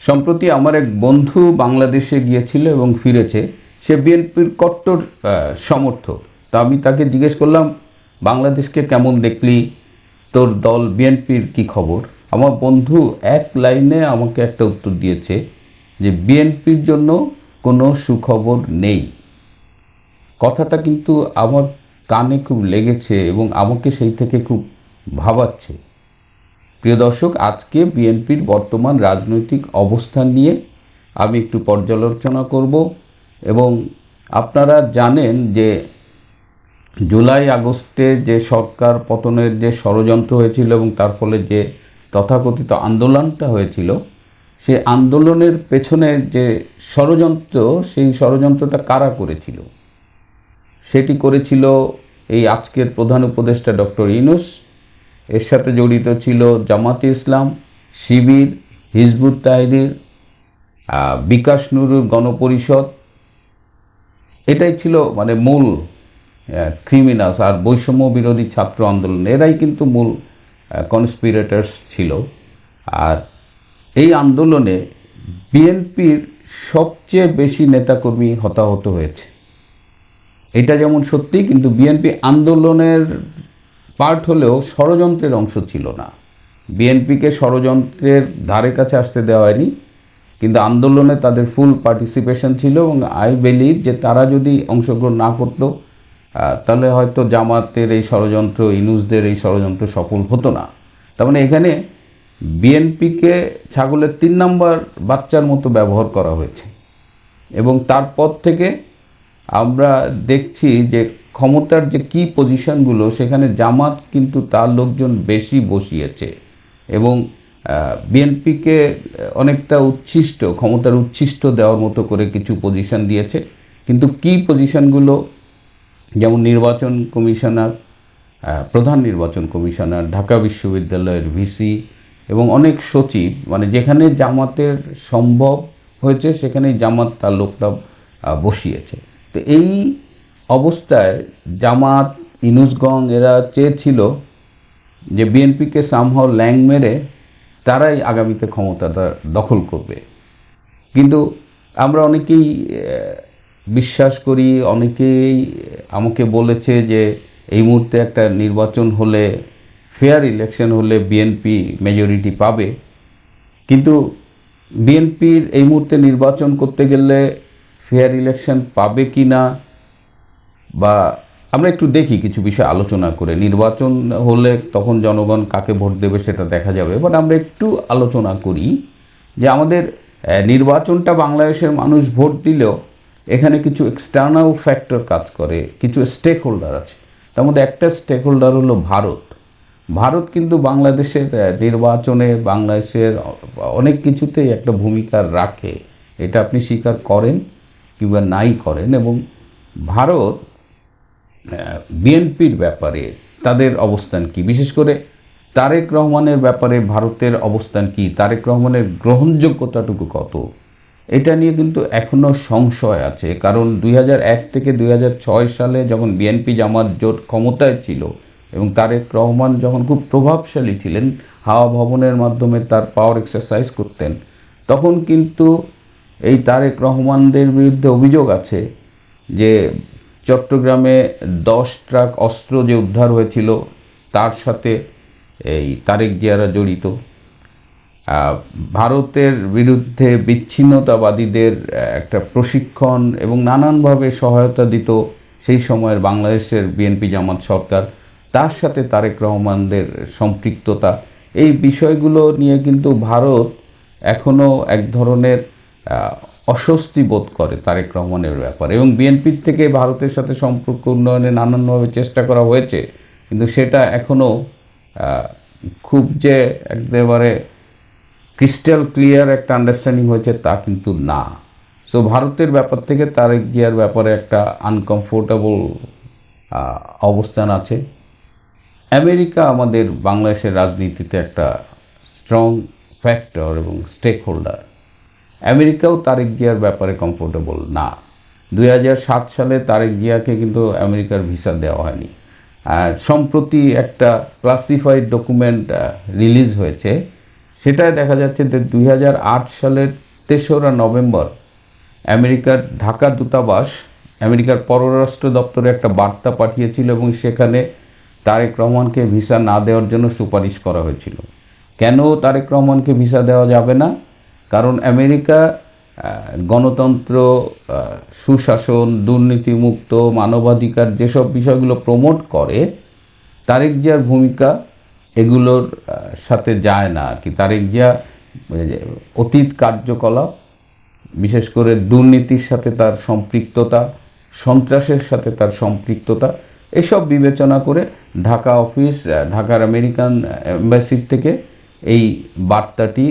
সম্প্রতি আমার এক বন্ধু বাংলাদেশে গিয়েছিল এবং ফিরেছে, সে বিএনপির কট্টর সমর্থক। তা আমি তাকে জিজ্ঞেস করলাম, বাংলাদেশকে কেমন দেখলি? তোর দল, বিএনপির কি খবর? আমার বন্ধু এক লাইনে আমাকে একটা উত্তর দিয়েছে যে, বিএনপির জন্য কোনো সুখবর নেই। কথাটা কিন্তু আমার কানে খুব লেগেছে এবং আমাকে সেই থেকে খুব ভাবাচ্ছে। প্রিয় দর্শক, আজকে বিএনপির বর্তমান রাজনৈতিক অবস্থান নিয়ে আমি একটু পর্যালোচনা করব এবং আপনারা জানেন যে জুলাই আগস্টে যে সরকার পতনের যে ষড়যন্ত্র হয়েছিল এবং তার ফলে যে তথাকথিত আন্দোলনটা হয়েছিল সে আন্দোলনের পেছনে যে ষড়যন্ত্র, সেই ষড়যন্ত্রটা কারা করেছিল? সেটি করেছিল এই আজকের প্রধান উপদেষ্টা ডক্টর ইনুস এর সাথে জড়িত ছিল জামাতে ইসলাম শিবির হিজবুত তাহিরির আহ, বিকাশ নুরুর গণপরিষদ। এটাই ছিল মানে মূল ক্রিমিনাস আর বৈষম্য বিরোধী ছাত্র আন্দোলন। এরাই কিন্তু মূল কনস্পিরেটার্স ছিল। আর এই আন্দোলনে বিএনপির সবচেয়ে বেশি নেতাকর্মী হতাহত হয়েছে। এটা যেমন সত্যি কিন্তু বিএনপি আন্দোলনের পার্ট হলেও ষড়যন্ত্রের অংশ ছিল না। বিএনপিকে ষড়যন্ত্রের ধারে কাছে আসতে দেওয়া হয়নি, কিন্তু আন্দোলনে তাদের ফুল পার্টিসিপেশন ছিল এবং আই বিলিভ যে তারা যদি অংশগ্রহণ না করতো তাহলে হয়তো জামাতের এই ষড়যন্ত্র, ইনুসদের এই ষড়যন্ত্র সফল হতো না। তার মানে এখানে বিএনপিকে ছাগলের তিন নম্বর বাচ্চার মতো ব্যবহার করা হয়েছে। এবং তারপর থেকে আমরা দেখছি যে ক্ষমতার যে কি পজিশনগুলো সেখানে জামাত কিন্তু তার লোকজন বেশি বসিয়েছে। এবং বিএনপিকে অনেকটা উচ্ছিষ্ট, ক্ষমতার উচ্ছিষ্ট দেওয়ার মতো করে কিছু পজিশন দিয়েছে। কিন্তু কি পজিশনগুলো যেমন নির্বাচন কমিশনার প্রধান নির্বাচন কমিশনার, ঢাকা বিশ্ববিদ্যালয়ের ভিসি এবং অনেক সচিব মানে যেখানে জামাতের সম্ভব হয়েছে, সেখানেই জামাত তার লোকটা বসিয়েছে। তো এই অবস্থায় জামাত ইনুসগং এরা চেয়েছিল যে বিএনপিকে সামহাও ল্যাং মেরে তারাই আগামীতে ক্ষমতাটা দখল করবে। কিন্তু আমরা অনেকেই বিশ্বাস করি, অনেকেই আমাকে বলেছে যে এই মুহূর্তে একটা নির্বাচন হলে ফেয়ার ইলেকশন হলে বিএনপি মেজরিটি পাবে। কিন্তু বিএনপির এই মুহূর্তে নির্বাচন করতে গেলে ফেয়ার ইলেকশন পাবে কি না বা আমরা একটু দেখি, কিছু বিষয় আলোচনা করে। নির্বাচন হলে তখন জনগণ কাকে ভোট দেবে সেটা দেখা যাবে। বাট আমরা একটু আলোচনা করি যে আমাদের নির্বাচনটা বাংলাদেশের মানুষ ভোট দিলেও এখানে কিছু এক্সটার্নাল ফ্যাক্টর কাজ করে, কিছু স্টেক হোল্ডার আছে। তার মধ্যে একটা স্টেক হোল্ডার হলো ভারত। ভারত কিন্তু বাংলাদেশের নির্বাচনে বাংলাদেশের অনেক কিছুতেই একটা ভূমিকা রাখে। এটা আপনি স্বীকার করেন কিংবা নাই করেন এবং ভারত বিএনপির ব্যাপারে তাদের অবস্থান কি? বিশেষ করে তারেক রহমানের ব্যাপারে ভারতের অবস্থান কি? তারেক রহমানের গ্রহণযোগ্যতাটুকু কত? এটা নিয়ে কিন্তু এখনও সংশয় আছে, কারণ দুই হাজার এক থেকে দুই হাজার ছয় সালে যখন বিএনপি জামাত জোট ক্ষমতায় ছিল এবং তারেক রহমান যখন খুব প্রভাবশালী ছিলেন, হাওয়া ভবনের মাধ্যমে তার পাওয়ার এক্সারসাইজ করতেন, তখন কিন্তু এই তারেক রহমানদের বিরুদ্ধে অভিযোগ আছে যে চট্টগ্রামে দশ ট্রাক অস্ত্র যে উদ্ধার হয়েছিল, তার সাথে এই তারেক জিয়ারা জড়িত। ভারতের বিরুদ্ধে বিচ্ছিন্নতাবাদীদের একটা প্রশিক্ষণ এবং নানানভাবে সহায়তা দিত সেই সময়ের বাংলাদেশের বিএনপি জামাত সরকার, তার সাথে তারেক রহমানদের সম্পৃক্ততা। এই বিষয়গুলো নিয়ে কিন্তু ভারত এখনও এক ধরনের অস্বস্তি বোধ করে তারেক রহমানের ব্যাপারে। এবং বিএনপির থেকে ভারতের সাথে সম্পর্ক উন্নয়নে নানানভাবে চেষ্টা করা হয়েছে। কিন্তু সেটা এখনও খুব যে একেবারে ক্রিস্টাল ক্লিয়ার একটা আন্ডারস্ট্যান্ডিং হয়েছে তা কিন্তু না। সো ভারতের ব্যাপার থেকে তারেক জিয়ার ব্যাপারে একটা আনকমফোর্টেবল অবস্থান আছে। আমেরিকা আমাদের বাংলাদেশের রাজনীতিতে একটা স্ট্রং ফ্যাক্টর এবং স্টেক হোল্ডার আমেরিকাও তারেক জিয়ার ব্যাপারে কমফোর্টেবল না। দুই হাজার সাত সালে তারেক জিয়াকে কিন্তু আমেরিকার ভিসা দেওয়া হয়নি। সম্প্রতি একটা ক্লাসিফাইড ডকুমেন্ট রিলিজ হয়েছে। সেটায় দেখা যাচ্ছে যে দুই হাজার আট সালের তেসরা নভেম্বর আমেরিকার ঢাকা দূতাবাস, আমেরিকার পররাষ্ট্র দপ্তরে একটা বার্তা পাঠিয়েছিল এবং সেখানে তারেক রহমানকে ভিসা না দেওয়ার জন্য সুপারিশ করা হয়েছিল। কেন তারেক রহমানকে ভিসা দেওয়া যাবে না? কারণ আমেরিকা গণতন্ত্র সুশাসন, দুর্নীতিমুক্ত, মানবাধিকার যেসব বিষয়গুলো প্রমোট করে, তারেক জিয়ার ভূমিকা এগুলোর সাথে যায় না আর কি। তারেক জিয়া অতীত কার্যকলাপ, বিশেষ করে দুর্নীতির সাথে তার সম্পৃক্ততা, সন্ত্রাসের সাথে তার সম্পৃক্ততা, এসব বিবেচনা করে ঢাকা অফিস ঢাকার আমেরিকান এম্বাসির থেকে এই বার্তাটি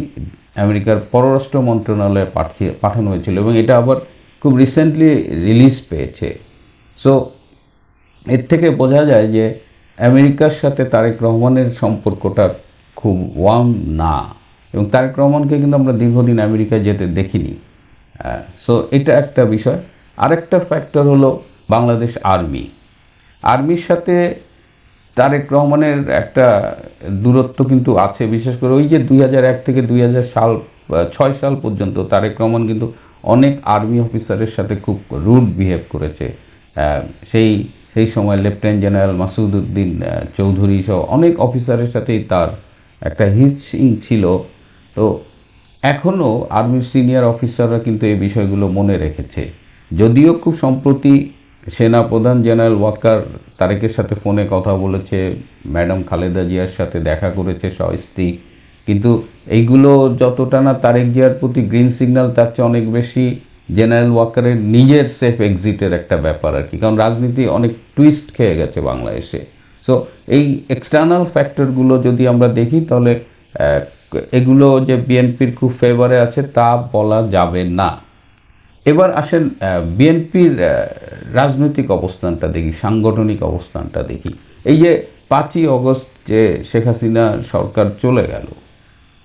আমেরিকার পররাষ্ট্র মন্ত্রণালয়ে পাঠিয়ে, পাঠানো হয়েছিল এবং এটা আবার খুব রিসেন্টলি রিলিজ পেয়েছে। সো এর থেকে বোঝা যায় যে আমেরিকার সাথে তারেক রহমানের সম্পর্কটা খুব ওয়ার্ম না এবং তারেক রহমানকে কিন্তু আমরা দীর্ঘদিন আমেরিকায় যেতে দেখিনি। সো এটা একটা বিষয়। আরেকটা ফ্যাক্টর হলো বাংলাদেশ আর্মি আর্মির সাথে তারেক রহমানের একটা দূরত্ব কিন্তু আছে, বিশেষ করে ওই যে দুই এক থেকে দুই সাল ছয় সাল পর্যন্ত তারেক রহমান কিন্তু অনেক আর্মি অফিসারের সাথে খুব রুড বিহেভ করেছে। সেই সেই সময় লেফটেন্যান্ট জেনারেল মাসুদ উদ্দিন চৌধুরী সহ অনেক অফিসারের সাথেই তার একটা হিচিং ছিল। তো এখনও আর্মির সিনিয়র অফিসাররা কিন্তু এই বিষয়গুলো মনে রেখেছে। যদিও খুব সম্প্রতি সেনা প্রধান জেনারেল ওয়াকার তারেকের সাথে ফোনে কথা বলেছে, ম্যাডাম খালেদা জিয়ার সাথে দেখা করেছে স্বস্ত্রী কিন্তু এইগুলো যতটা না তারেক জিয়ার প্রতি গ্রিন সিগন্যাল তার চেয়ে অনেক বেশি জেনারেল ওয়াকারের নিজের সেফ এক্সিটের একটা ব্যাপার আর কি। কারণ রাজনীতি অনেক টুইস্ট খেয়ে গেছে বাংলাদেশে। সো এই এক্সটার্নাল ফ্যাক্টরগুলো যদি আমরা দেখি, তাহলে এগুলো যে বিএনপির খুব ফেভারে আছে, তা বলা যাবে না। এবার আসেন বিএনপির রাজনৈতিক অবস্থানটা দেখি, সাংগঠনিক অবস্থানটা দেখি। এই যে পাঁচই অগস্ট যে শেখ হাসিনা সরকার চলে গেল,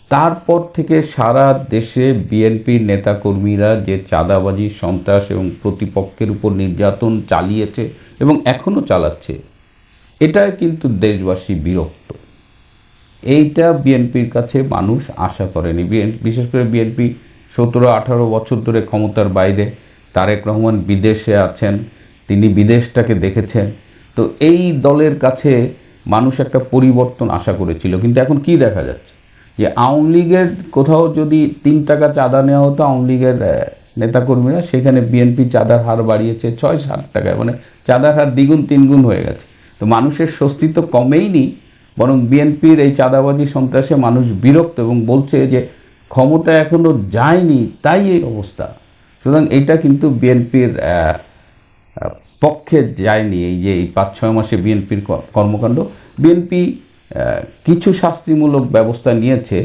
তারপর থেকে সারা দেশে বিএনপির নেতাকর্মীরা যে চাঁদাবাজি, সন্ত্রাস এবং প্রতিপক্ষের উপর নির্যাতন চালিয়েছে এবং এখনও চালাচ্ছে, এটা কিন্তু দেশবাসী বিরক্ত। এইটা বিএনপির কাছে মানুষ আশা করেনি। বিএন- বিশেষ করে বিএনপি সতেরো, আঠারো বছর ধরে ক্ষমতার বাইরে তারেক রহমান বিদেশে আছেন, তিনি বিদেশটাকে দেখেছেন। তো এই দলের কাছে মানুষ একটা পরিবর্তন আশা করেছিল। কিন্তু এখন কি দেখা যাচ্ছে? যে আওয়ামী লীগের কোথাও যদি তিন টাকা চাঁদা নেওয়া হতো, আওয়ামী লীগের নেতাকর্মীরা সেখানে বিএনপি চাঁদার হার বাড়িয়েছে, ছয় সাত টাকায় মানে চাঁদার হার দ্বিগুণ তিনগুণ হয়ে গেছে। তো মানুষের স্বস্তি তো কমেইনি, বরং বিএনপির এই চাঁদাবাজি সন্ত্রাসে মানুষ বিরক্ত এবং বলছে যে ক্ষমতা এখনও যায়নি, তাই এই অবস্থা। সুতরাং এটা কিন্তু বিএনপির পক্ষে যায়নি এই যে এই পাঁচ, ছয় মাসে বিএনপির কর্মকাণ্ড। বিএনপি কিছু শাস্তিমূলক ব্যবস্থা নিয়েছে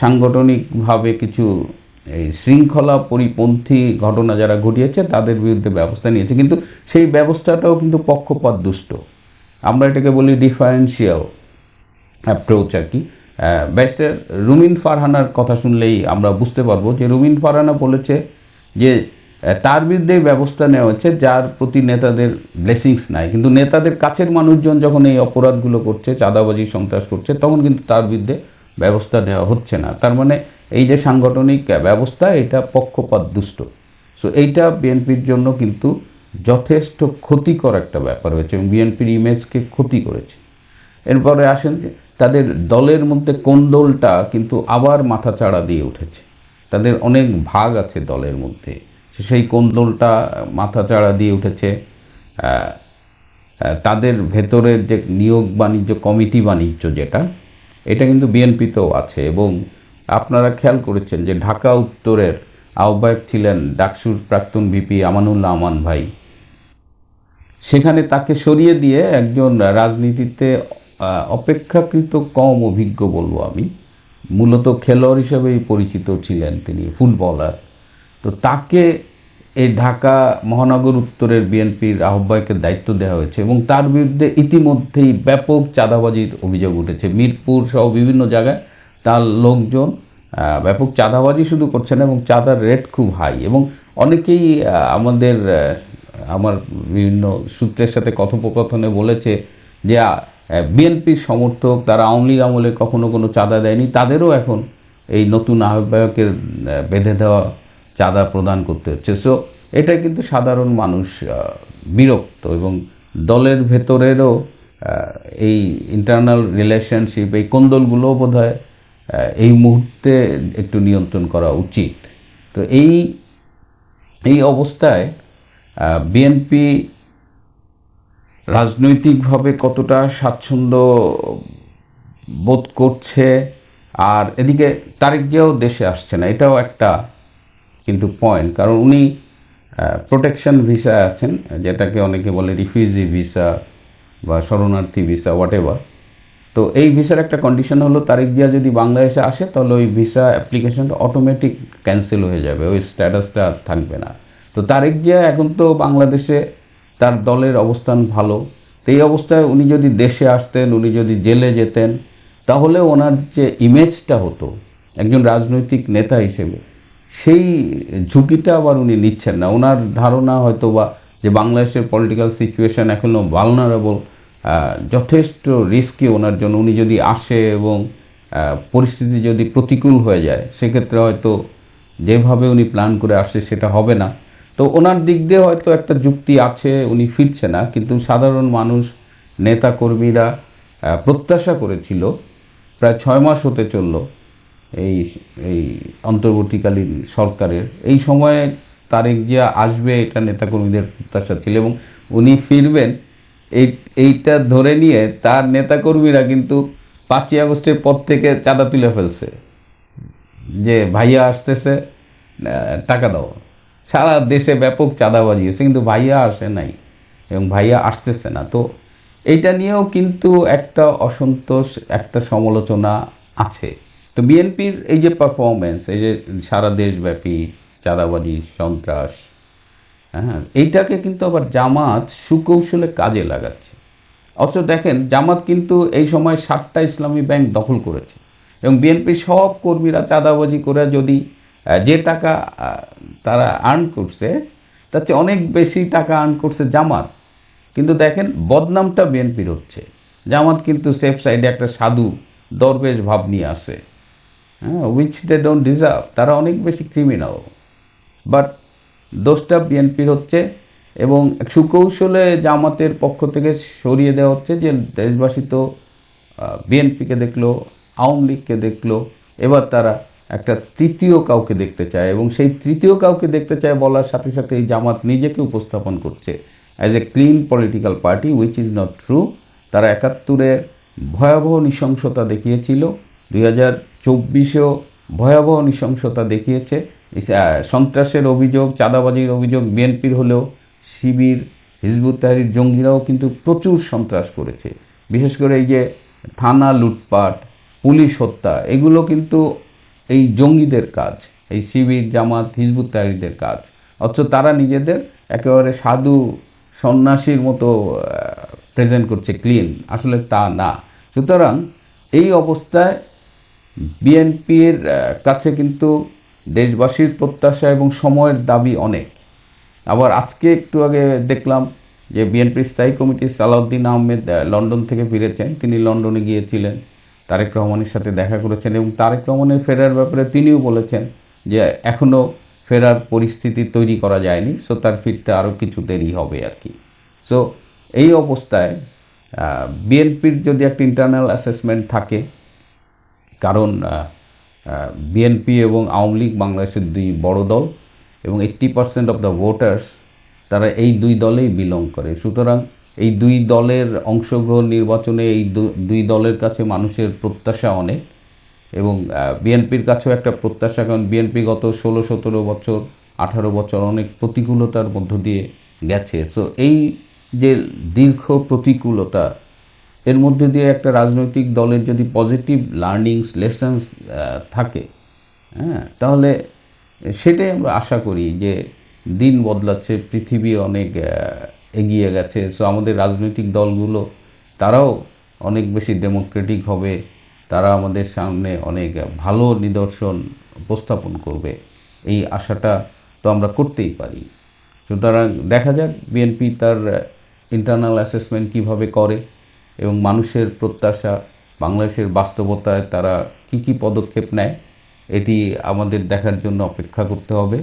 সাংগঠনিকভাবে কিছু এই শৃঙ্খলা পরিপন্থী ঘটনা যারা ঘটিয়েছে, তাদের বিরুদ্ধে ব্যবস্থা নিয়েছে। কিন্তু সেই ব্যবস্থাটাও কিন্তু পক্ষপাত দুষ্ট আমরা এটাকে বলি ডিফারেন্সিয়াল অ্যাপ্রোচ আর কি। ব্যারিস্টার রুমিন ফারহানার কথা শুনলেই আমরা বুঝতে পারব যে রুমিন ফারহানা বলেছে যে তার বিরুদ্ধে ব্যবস্থা নেওয়া হচ্ছে, যার প্রতি নেতাদের ব্লেসিংস নাই। কিন্তু নেতাদের কাছের মানুষজন যখন এই অপরাধগুলো করছে, চাঁদাবাজি, সন্ত্রাস করছে, তখন কিন্তু তার বিরুদ্ধে ব্যবস্থা নেওয়া হচ্ছে না। তার মানে এই যে সাংগঠনিক ব্যবস্থা, এটা পক্ষপাত দুষ্ট। সো এইটা বিএনপির জন্য কিন্তু যথেষ্ট ক্ষতিকর একটা ব্যাপার হয়েছে এবং বিএনপির ইমেজকে ক্ষতি করেছে। এরপরে আসেন তাদের দলের মধ্যে কোন্দলটা কিন্তু আবার মাথাচাড়া দিয়ে উঠেছে। তাদের অনেক ভাগ আছে দলের মধ্যে। সেই কোন্দলটা মাথাচাড়া দিয়ে উঠেছে তাদের ভেতরের যে নিয়োগ বাণিজ্য, কমিটি বাণিজ্য যেটা, এটা কিন্তু বিএনপিতেও আছে এবং আপনারা খেয়াল করেছেন যে ঢাকা উত্তরের আহ্বায়ক ছিলেন ডাকসুর প্রাক্তন ভিপি আমানুল্লাহ আমান ভাই। সেখানে তাকে সরিয়ে দিয়ে একজন রাজনীতিতে অপেক্ষাকৃত কম অভিজ্ঞ বলব আমি। মূলত খেলোয়াড় হিসেবেই পরিচিত ছিলেন তিনি, ফুটবলার। তো তাকে এই ঢাকা মহানগর উত্তরের বিএনপির আহ্বায়কের দায়িত্ব দেওয়া হয়েছে এবং তার বিরুদ্ধে ইতিমধ্যেই ব্যাপক চাঁদাবাজির অভিযোগ উঠেছে। মিরপুর সহ বিভিন্ন জায়গায় তার লোকজন ব্যাপক চাঁদাবাজি শুধু করছে না এবং চাঁদার রেট খুব হাই এবং অনেকেই আমাদের আমার বিভিন্ন সূত্রের সাথে কথোপকথনে বলেছে যে বিএনপির সমর্থক, তারা আওয়ামী লীগ আমলে কখনো কোনো চাঁদা দেয়নি, তাদেরও এখন এই নতুন আহ্বায়কের বেঁধে দেওয়া চাঁদা প্রদান করতে হচ্ছে। সো এটা কিন্তু সাধারণ মানুষ বিরক্ত এবং দলের ভেতরেরও এই ইন্টারনাল রিলেশনশিপ এই কোন্দলগুলোও বোধ হয় এই মুহূর্তে একটু নিয়ন্ত্রণ করা উচিত। তো এই এই অবস্থায় বিএনপি রাজনৈতিকভাবে কতটা স্বাচ্ছন্দ্য বোধ করছে, আর এদিকে তারেক জিয়াও দেশে আসছে না, এটাও একটা কিন্তু পয়েন্ট কারণ উনি প্রোটেকশন ভিসায় আছেন, যেটাকে অনেকে বলে রিফিউজি ভিসা বা শরণার্থী ভিসা হোয়াট তো এই ভিসার একটা কন্ডিশন হলো তারেক জিয়া যদি বাংলাদেশে আসে, তাহলে ওই ভিসা অ্যাপ্লিকেশনটা অটোমেটিক ক্যান্সেল হয়ে যাবে, ওই স্ট্যাটাসটা থাকবে না। তো তারেক জিয়া এখন তো বাংলাদেশে তার দলের অবস্থান ভালো। তো এই অবস্থায় উনি যদি দেশে আসতেন, উনি যদি জেলে যেতেন, তাহলে ওনার যে ইমেজটা হতো, একজন রাজনৈতিক নেতা হিসেবে, সেই ঝুঁকিটা আবার উনি নিচ্ছেন না। ওনার ধারণা হয়তো বা যে বাংলাদেশের পলিটিক্যাল সিচুয়েশান এখনও ভালনারেবল যথেষ্ট রিস্কি ওনার জন্য। উনি যদি আসে এবং পরিস্থিতি যদি প্রতিকূল হয়ে যায়, সেক্ষেত্রে হয়তো যেভাবে উনি প্ল্যান করে আসে, সেটা হবে না। তো ওনার দিক দিয়ে হয়তো একটা যুক্তি আছে, উনি ফিরছে না, কিন্তু সাধারণ মানুষ, নেতাকর্মীরা প্রত্যাশা করেছিল, প্রায় ছয় মাস হতে চলল এই এই অন্তর্বর্তীকালীন সরকারের। এই সময়ে তারেক জিয়া আসবে, এটা নেতাকর্মীদের প্রত্যাশা ছিল এবং উনি ফিরবেন। এই, এইটা ধরে নিয়ে তার নেতাকর্মীরা কিন্তু পাঁচই আগস্টের পর থেকে চাঁদা তুলে ফেলছে। যে ভাইয়া আসতেছে টাকা দাও। সারা দেশে ব্যাপক চাঁদাবাজি হয়েছে, কিন্তু ভাইয়া আসে নাই এবং ভাইয়া আসতেছে না। তো এইটা নিয়েও কিন্তু একটা অসন্তোষ, একটা সমালোচনা আছে। তো বিএনপির এই যে পারফরমেন্স এই যে সারা দেশব্যাপী চাঁদাবাজি, সন্ত্রাস হ্যাঁ এইটাকে কিন্তু আবার জামাত সুকৌশলে কাজে লাগাচ্ছে। অথচ দেখেন, জামাত কিন্তু এই সময় সাতটা ইসলামী ব্যাংক দখল করেছে এবং বিএনপির সব কর্মীরা চাঁদাবাজি করে যদি যে টাকা তারা আর্ন করছে, তার চেয়ে অনেক বেশি টাকা আর্ন করছে জামাত। কিন্তু দেখেন, বদনামটা বিএনপির হচ্ছে। জামাত কিন্তু সেফ সাইডে একটা সাধু দরবেশ ভাব নিয়ে আসে। হ্যাঁ উইচ দে ডোন্ট ডিজার্ভ তারা অনেক বেশি ক্রিমিনাল বাট দোষটা বিএনপির হচ্ছে এবং সুকৌশলে জামাতের পক্ষ থেকে সরিয়ে দেওয়া হচ্ছে যে দেশবাসী তো বিএনপিকে দেখল, আওয়ামী লীগকে দেখল। এবার তারা একটা তৃতীয় কাউকে দেখতে চায় এবং সেই তৃতীয় কাউকে দেখতে চায় বলার সাথে সাথে এই জামাত নিজেকে উপস্থাপন করছে। As a clean political party which is not true তারা একাত্তরের ভয়াবহ নৃশংসতা দেখিয়েছিল। দুই হাজার চব্বিশেও ভয়াবহ নৃশংসতা দেখিয়েছে। সন্ত্রাসের অভিযোগ, চাঁদাবাজির অভিযোগ, বিএনপির হলেও শিবির, হিজবুত জঙ্গিরাও কিন্তু প্রচুর সন্ত্রাস করেছে। বিশেষ করে এই যে থানা লুটপাট, পুলিশ হত্যা, এগুলো কিন্তু এই জঙ্গিদের কাজ, এই শিবির, জামাত, হিজবুত তাহরিদের কাজ। অথচ তারা নিজেদের একেবারে সাধু সন্ন্যাসীর মতো প্রেজেন্ট করছে ক্লিন আসলে তা না। সুতরাং এই অবস্থায় বিএনপির কাছে কিন্তু দেশবাসীর প্রত্যাশা এবং সময়ের দাবি অনেক। আবার আজকে একটু আগে দেখলাম যে বিএনপির স্থায়ী কমিটির সালাউদ্দিন আহমেদ লন্ডন থেকে ফিরেছেন। তিনি লন্ডনে গিয়েছিলেন। তারেক রহমানের সাথে দেখা করেছেন এবং তারেক রহমানের ফেরার ব্যাপারে তিনিও বলেছেন যে এখনও ফেরার পরিস্থিতি তৈরি করা যায়নি সো তার ফিরতে আরও কিছু দেরি হবে আর কি। সো এই অবস্থায় বিএনপির যদি একটা ইন্টারনাল অ্যাসেসমেন্ট থাকে, কারণ বিএনপি এবং আওয়ামী লীগ বাংলাদেশের দুই বড় দল এবং eighty percent of the voters তারা এই দুই দলেই বিলং করে। সুতরাং এই দুই দলের অংশগ্রহণ নির্বাচনে এই দুই দলের কাছে মানুষের প্রত্যাশা অনেক এবং বিএনপির কাছেও একটা প্রত্যাশা, কারণ বিএনপি গত ষোলো, সতেরো বছর, আঠারো বছর অনেক প্রতিকূলতার মধ্য দিয়ে গেছে। সো এই যে দীর্ঘ প্রতিকূলতা, এর মধ্যে দিয়ে একটা রাজনৈতিক দলের যদি পজিটিভ লার্নিংস লেসন্স থাকে হ্যাঁ তাহলে সেটাই আমরা আশা করি যে দিন বদলাচ্ছে, পৃথিবী অনেক এগিয়ে গেছে। সো আমাদের রাজনৈতিক দলগুলো, তারাও অনেক বেশি ডেমোক্রেটিক হবে। তারা আমাদের সামনে অনেক ভালো নিদর্শন উপস্থাপন করবে। এই আশাটা তো আমরা করতেই পারি। সুতরাং দেখা যাক বিএনপি তার ইন্টারনাল অ্যাসেসমেন্ট কীভাবে করে এবং মানুষের প্রত্যাশা, বাংলাদেশের বাস্তবতায় তারা কি কি পদক্ষেপ নেয়, এটি আমাদের দেখার জন্য অপেক্ষা করতে হবে।